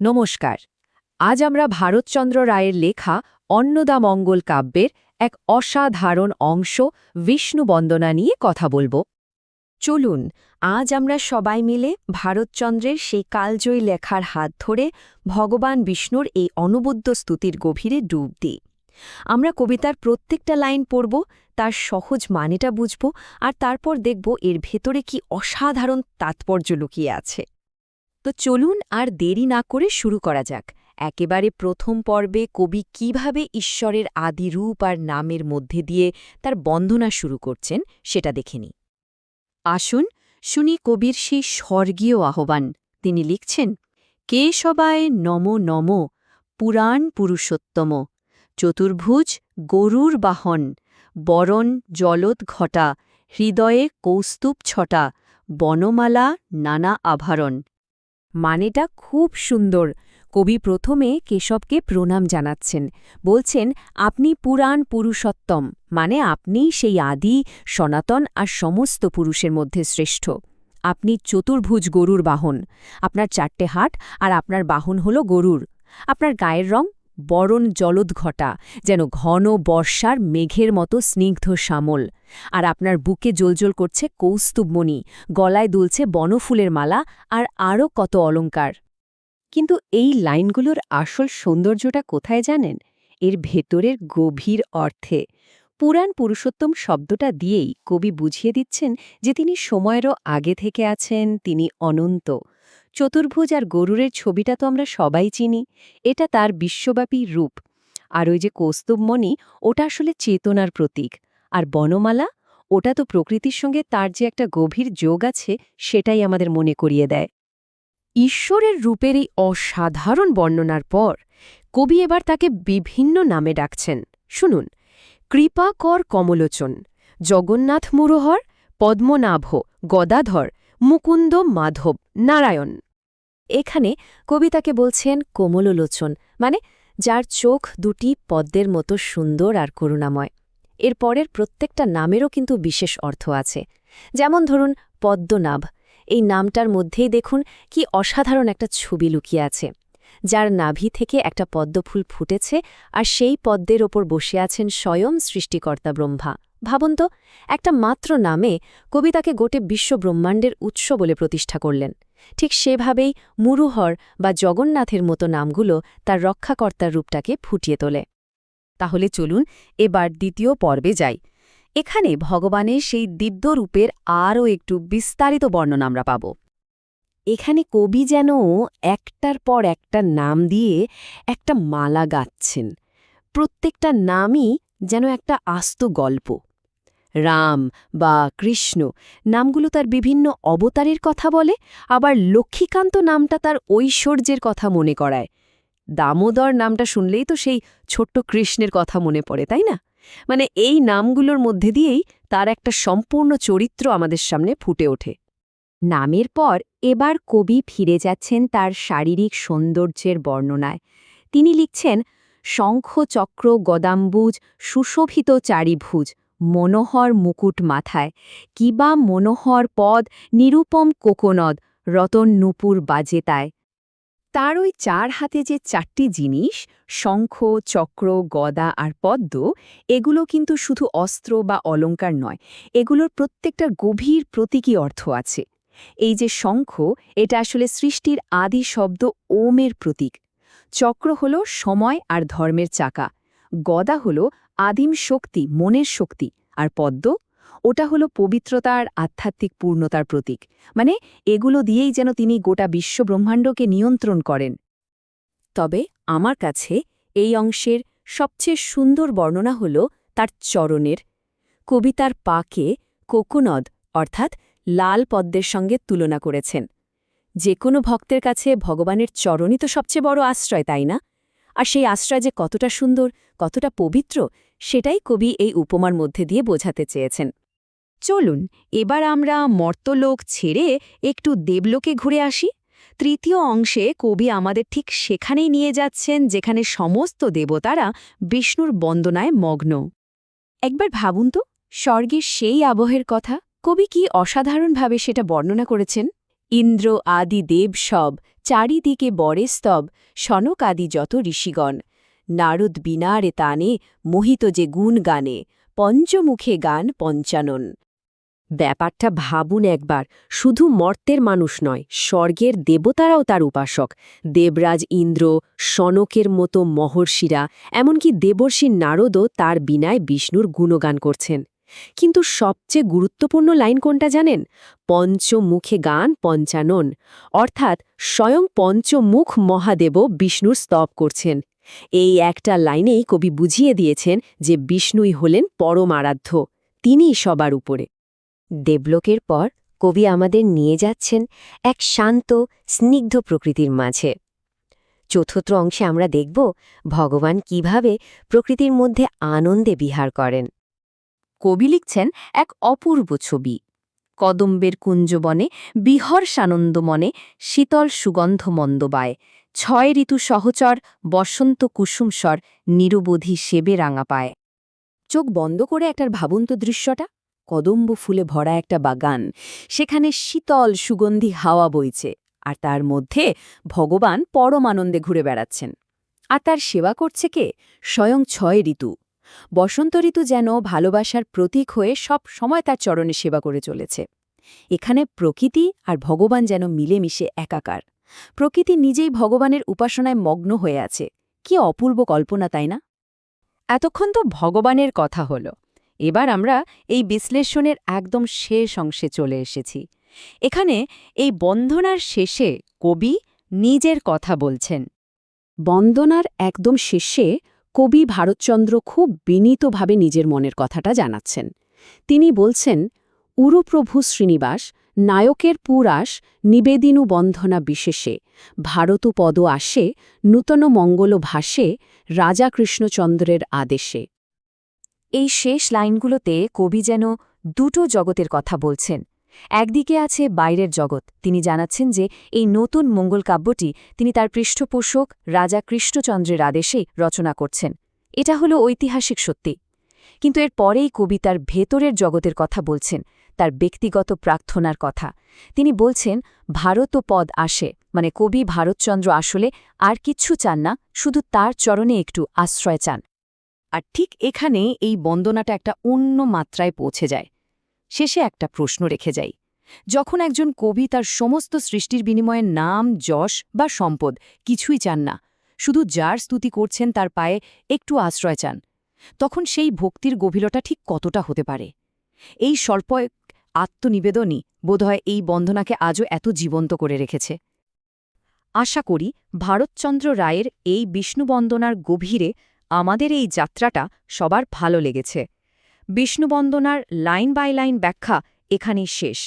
নমস্কার। আজ আমরা ভারতচন্দ্র রায়ের লেখা অন্নদা মঙ্গল কাব্যের এক অসাধারণ অংশ বিষ্ণু বন্দনা নিয়ে কথা বলব। চলুন, আজ আমরা সবাই মিলে ভারতচন্দ্রের সেই কালজয়ী লেখার হাত ধরে ভগবান বিষ্ণুর এই অনবদ্য স্তুতির গভীরে ডুব দিই। আমরা কবিতার প্রত্যেকটা লাইন পড়ব, তার সহজ মানেটা বুঝব আর তারপর দেখব এর ভেতরে কি অসাধারণ তাৎপর্য লুকিয়ে আছে। তো চলুন আর দেরি না করে শুরু করা যাক। একেবারে প্রথম পর্বে কবি কীভাবে ঈশ্বরের আদি রূপ আর নামের মধ্যে দিয়ে তার বন্দনা শুরু করছেন সেটা দেখেনি আসুন শুনি কবির সেই স্বর্গীয় আহ্বান। তিনি লিখছেন, কে সবায় নম নম, পুরাণ পুরুষোত্তম, চতুর্ভুজ গরুর বাহন, বরণ জলদ ঘটা, হৃদয়ে কৌস্তুভ ছটা, বনমালা নানা আভরণ মানেটা খুব সুন্দর। কবি প্রথমে কেশবকে প্রণাম জানাচ্ছেন। বলছেন, আপনি পুরাণ পুরুষোত্তম মানে আপনি সেই আদি, সনাতন আর সমস্ত পুরুষের মধ্যে শ্রেষ্ঠ। আপনি চতুর্ভুজ গরুর বাহন। আপনার চারটে হাট আর আপনার বাহন হল গরুর। আপনার গায়ের রং বরণ জলদ ঘটা, যেন ঘন বর্ষার মেঘের মতো স্নিগ্ধ শ্যামল। আর আপনার বুকে জ্বলজ্বল করছে কৌস্তুবমণি গলায় দুলছে বনফুলের মালা আর আরও কত অলঙ্কার কিন্তু এই লাইনগুলোর আসল সৌন্দর্যটা কোথায় জানেন? এর ভেতরের গভীর অর্থে। পুরাণ পুরুষোত্তম শব্দটা দিয়েই কবি বুঝিয়ে দিচ্ছেন যে তিনি সময়েরও আগে থেকে আছেন, তিনি অনন্ত। চতুর্ভুজ আর গরুরের ছবিটা তো আমরা সবাই চিনি, এটা তার বিশ্বব্যাপী রূপ। আর ওই যে কৌস্তুবমণি ওটা আসলে চেতনার প্রতীক। আর বনমালা, ওটা তো প্রকৃতির সঙ্গে তার যে একটা গভীর যোগ আছে, সেটাই আমাদের মনে করিয়ে দেয়। ঈশ্বরের রূপের এই অসাধারণ বর্ণনার পর, কবি এবার তাকে বিভিন্ন নামে ডাকছেন। শুনুন কৃপাকর কমলোচন, জগন্নাথ মুরোহর, পদ্মনাভ, গদাধর মুকুন্দ মাধব, নারায়ণ। এখানে কবিতাকে বলছেন কোমললোচন মানে যার চোখ দুটি পদ্মের মতো সুন্দর আর করুণাময়। এর পরের প্রত্যেকটা নামেরও কিন্তু বিশেষ অর্থ আছে। যেমন ধরুন, পদ্মনাভ। এই নামটার মধ্যেই দেখুন কি অসাধারণ একটা ছবি লুকিয়ে আছে। যার নাভি থেকে একটা পদ্মফুল ফুটেছে আর সেই পদ্মের ওপর বসে আছেন স্বয়ং সৃষ্টিকর্তা ব্রহ্মা। ভাবুন তো, একটা মাত্র নামে কবিতাকে গোটে বিশ্বব্রহ্মাণ্ডের উৎস বলে প্রতিষ্ঠা করলেন। ঠিক সেভাবেই মুরুহর বা জগন্নাথের মতো নামগুলো তার রক্ষাকর্তার রূপটাকে ফুটিয়ে তোলে। তাহলে চলুন এবার দ্বিতীয় পর্বে যাই। এখানে ভগবানের সেই দিব্য রূপের আরও একটু বিস্তারিত বর্ণনা আমরা পাব। এখানে কবি যেন একটার পর একটা নাম দিয়ে একটা মালা গাচ্ছেন প্রত্যেকটা নামই যেন একটা আস্ত গল্প। রাম বা কৃষ্ণ। নামগুলো তার বিভিন্ন অবতারের কথা বলে, আবার লক্ষ্মীকান্ত নামটা তার ঐশ্বর্যের কথা মনে করায়। দামোদর নামটা শুনলেই তো সেই ছোট্ট কৃষ্ণের কথা মনে পড়ে, তাই না? মানে এই নামগুলোর মধ্যে দিয়েই তার একটা সম্পূর্ণ চরিত্র আমাদের সামনে ফুটে ওঠে। নামের পর এবার কবি ফিরে যাচ্ছেন তার শারীরিক সৌন্দর্যের বর্ণনায়। তিনি লিখছেন শঙ্খ চক্র গদাম্বুজ সুশোভিত চারিভুজ মনোহর মুকুট মাথায়। কিবা মনোহর পদ, নিরুপম কোকোনদ, রতন নুপুর বাজেতায় তার ওই চার হাতে যে চারটি জিনিস, শঙ্খ, চক্র, গদা আর পদ্ম, এগুলো কিন্তু শুধু অস্ত্র বা অলঙ্কার নয়, এগুলোর প্রত্যেকটার গভীর প্রতীকী অর্থ আছে। এই যে শঙ্খ, এটা আসলে সৃষ্টির আদি শব্দ ওমের প্রতীক। চক্র হল সময় আর ধর্মের চাকা। গদা হল আদিম শক্তি, মনের শক্তি আর পদ্ম, ওটা হলো পবিত্রতা আর আধ্যাত্মিক পূর্ণতার প্রতীক। মানে এগুলো দিয়েই যেন তিনি গোটা বিশ্বব্রহ্মাণ্ডকে নিয়ন্ত্রণ করেন। তবে আমার কাছে এই অংশের সবচেয়ে সুন্দর বর্ণনা হল তার চরণের, কবিতার পাকে কোকোনদ অর্থাৎ লাল পদ্মের সঙ্গে তুলনা করেছেন। যে কোনো ভক্তের কাছে ভগবানের চরণই তো সবচেয়ে বড় আশ্রয়, তাই না? আর সেই আশ্রয় যে কতটা সুন্দর, কতটা পবিত্র সেটাই কবি এই উপমার মধ্যে দিয়ে বোঝাতে চেয়েছেন। চলুন, এবার আমরা মর্তলোক ছেড়ে একটু দেবলোকে ঘুরে আসি। তৃতীয় অংশে কবি আমাদের ঠিক সেখানেই নিয়ে যাচ্ছেন, যেখানে সমস্ত দেবতারা বিষ্ণুর বন্দনায় মগ্ন। একবার ভাবুন তো, স্বর্গের সেই আবহের কথা। কবি কি অসাধারণভাবে সেটা বর্ণনা করেছেন? ইন্দ্র, আদি, দেব সব, চারিদিকে বরে স্তব সনকাদি যত ঋষিগণ। নারদ বিনারে তানে মোহিত যে গুণ গানে, পঞ্চমুখে গান পঞ্চানন। ব্যাপারটা ভাবুন একবার, শুধু মর্তের মানুষ নয়, স্বর্গের দেবতারাও তার উপাসক। দেবরাজ ইন্দ্র, সনকের মতো মহর্ষিরা, এমনকি দেবর্ষী নারদও তার বিনায় বিষ্ণুর গুণগান করছেন। কিন্তু সবচেয়ে গুরুত্বপূর্ণ লাইন কোনটা জানেন? পঞ্চমুখে গান পঞ্চানন। অর্থাৎ স্বয়ং পঞ্চমুখ মহাদেব বিষ্ণুর স্তব করছেন। এই একটা লাইনেই কবি বুঝিয়ে দিয়েছেন যে বিষ্ণুই হলেন পরম আরাধ্য, তিনিই সবার উপরে। দেবলোকের পর কবি আমাদের নিয়ে যাচ্ছেন এক শান্ত, স্নিগ্ধ প্রকৃতির মাঝে। চতুর্থ অংশে আমরা দেখব ভগবান কীভাবে প্রকৃতির মধ্যে আনন্দে বিহার করেন। কবি লিখছেন এক অপূর্ব ছবি। কদম্বের কুঞ্জবনে বিহর্ষানন্দ মনে শীতল সুগন্ধ মন্দবায় ছয় ঋতু সহচর বসন্ত কুসুমস্বর নিরবধি সেবে রাঙা পায়। চোখ বন্ধ করে একটার ভাবন্ত দৃশ্যটা, কদম্ব ফুলে ভরা একটা বাগান, সেখানে শীতল সুগন্ধি হাওয়া বইছে, আর তার মধ্যে ভগবান পরমানন্দে ঘুরে বেড়াচ্ছেন। আর তার সেবা করছে কে? স্বয়ং ছয় ঋতু। বসন্ত ঋতু যেন ভালোবাসার প্রতীক হয়ে সব সময় তার চরণে সেবা করে চলেছে। এখানে প্রকৃতি আর ভগবান যেন মিলেমিশে একাকার। প্রকৃতি নিজেই ভগবানের উপাসনায় মগ্ন হয়ে আছে। কি অপূর্ব কল্পনা, তাই না? এতক্ষণ তো ভগবানের কথা হল। এবার আমরা এই বিশ্লেষণের একদম শেষ অংশে চলে এসেছি। এখানে এই বন্ধনার শেষে কবি নিজের কথা বলছেন। বন্দনার একদম শেষে কবি ভারতচন্দ্র খুব বিনীতভাবে নিজের মনের কথাটা জানাচ্ছেন। তিনি বলছেন, উরুপ্রভু শ্রীনিবাস নায়কের পুরাস নিবেদিনু বন্ধনা বিশেষে ভারতপদ আসে, নূতন মঙ্গল ভাসে, রাজা কৃষ্ণচন্দ্রের আদেশে। এই শেষ লাইনগুলোতে কবি যেন দুটো জগতের কথা বলছেন। একদিকে আছে বাইরের জগৎ, তিনি জানাচ্ছেন যে এই নতুন মঙ্গল কাব্যটি তিনি তার পৃষ্ঠপোষক রাজা কৃষ্ণচন্দ্রের আদেশে রচনা করছেন। এটা হলো ঐতিহাসিক সত্যি। কিন্তু এর পরেই কবি তার ভেতরের জগতের কথা বলছেন। তার ব্যক্তিগত প্রার্থনার কথা। তিনি বলছেন, ভারত পদ আসে মানে কবি ভারতচন্দ্র আসলে আর কিচ্ছু চান না, শুধু তার চরণে একটু আশ্রয় চান। আর ঠিক এখানে এই বন্দনাটা একটা অন্য মাত্রায় পৌঁছে যায়। শেষে একটা প্রশ্ন রেখে যাই। যখন একজন কবি তার সমস্ত সৃষ্টির বিনিময়ে নাম, যশ বা সম্পদ কিছুই চান না, শুধু যার স্তুতি করছেন তার পায়ে একটু আশ্রয় চান, তখন সেই ভক্তির গভীরতা ঠিক কতটা হতে পারে? এই স্বল্প আত্মনিবেদনই বোধহয় এই বন্ধনাকে আজও এত জীবন্ত করে রেখেছে। আশা করি ভারতচন্দ্র রায়ের এই বিষ্ণুবন্দনার গভীরে আমাদের এই যাত্রাটা সবার ভালো লেগেছে। বিষ্ণুবন্দনার লাইন বাই লাইন ব্যাখ্যা এখানেই শেষ।